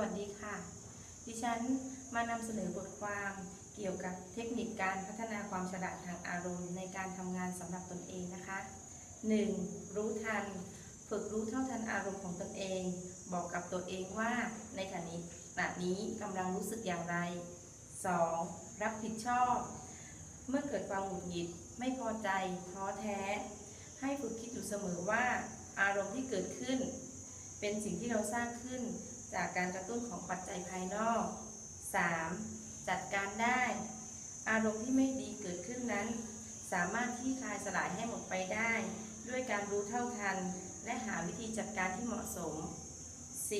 วัสดีค่ะ ดิฉันมานำเสนอบทความเกี่ยวกับเทคนิคการพัฒนาความฉลาดทางอารมณ์ในการทำงานสำหรับตนเองนะคะ 1. รู้ทัน ฝึกรู้เท่าทันอารมณ์ของตนเอง บอกกับตัวเองว่าในขณะนี้ขณะนี้กำลังรู้สึกอย่างไร 2. รับผิดชอบ เมื่อเกิดความหงุดหงิด ไม่พอใจ ท้อแท้ ให้ฝึกคิดอยู่เสมอว่า อารมณ์ที่เกิดขึ้น เป็นสิ่งที่เราสร้างขึ้น จากการกระตุ้นของปัจจัยภายนอก 3. จัดการได้ อารมณ์ที่ไม่ดีเกิดขึ้นนั้น สามารถที่คลายสลายให้หมดไปได้ ด้วยการรู้เท่าทัน และหาวิธีจัดการที่เหมาะสม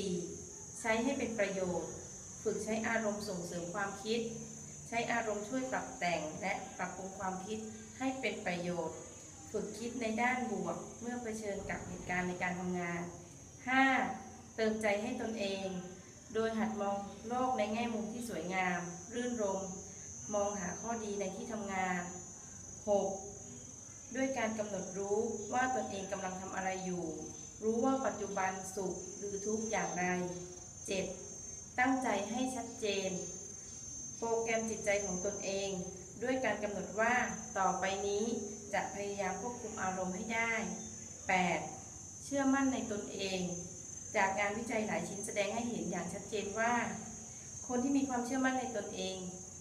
4. ใช้ให้เป็นประโยชน์ ฝึกใช้อารมณ์ส่งเสริมความคิด ใช้อารมณ์ช่วยปรับแต่งและปรับปรุงความคิดให้เป็นประโยชน์ ฝึกคิดในด้านบวกเมื่อเผชิญกับเหตุการณ์ในการทำงาน 5. เติมใจให้ตนเอง โดยหัดมองโลกในแง่มุมที่สวยงาม รื่นรม มองหาข้อดีในที่ทำงาน 6. ด้วยการกำหนดรู้ว่าตนเองกำลังทำอะไรอยู่ รู้ว่าปัจจุบันสุขหรือทุกข์อย่างไร 7. ตั้งใจให้ชัดเจน โปรแกรมจิตใจของตนเอง ด้วยการกำหนดว่าต่อไปนี้จะพยายามควบคุมอารมณ์ให้ได้ 8. เชื่อมั่นในตนเอง จากงานวิจัยหลายชิ้นแสดงให้เห็นอย่างชัดเจนว่า คนที่มีความเชื่อมั่นในตนเอง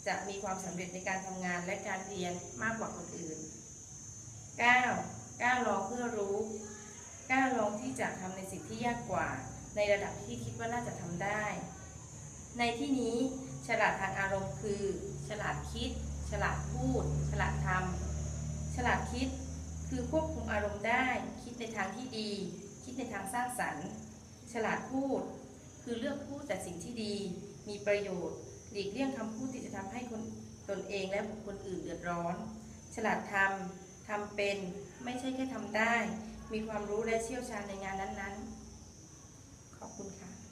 จะมีความสำเร็จในการทำงานและการเรียนมากกว่าคนอื่น 9. กล้าลองเพื่อรู้ กล้าลองที่จะทำในสิ่งที่ยากกว่า ในระดับที่คิดว่าน่าจะทำได้ ในที่นี้ฉลาดทางอารมณ์คือ ฉลาดคิด ฉลาดพูด ฉลาดทำฉลาดคิดคือควบคุมอารมณ์ได้ คิดในทางที่ดี คิดในทางสร้างสรรค์ ฉลาดพูด คือเลือกพูดแต่สิ่งที่ดี มีประโยชน์ หลีกเลี่ยงคำพูดที่จะทำให้คนตนเองและบุคคลอื่นเดือดร้อน ฉลาดทำทำเป็น ไม่ใช่แค่ทำได้ มีความรู้และเชี่ยวชาญในงานนั้นๆ ขอบคุณค่ะ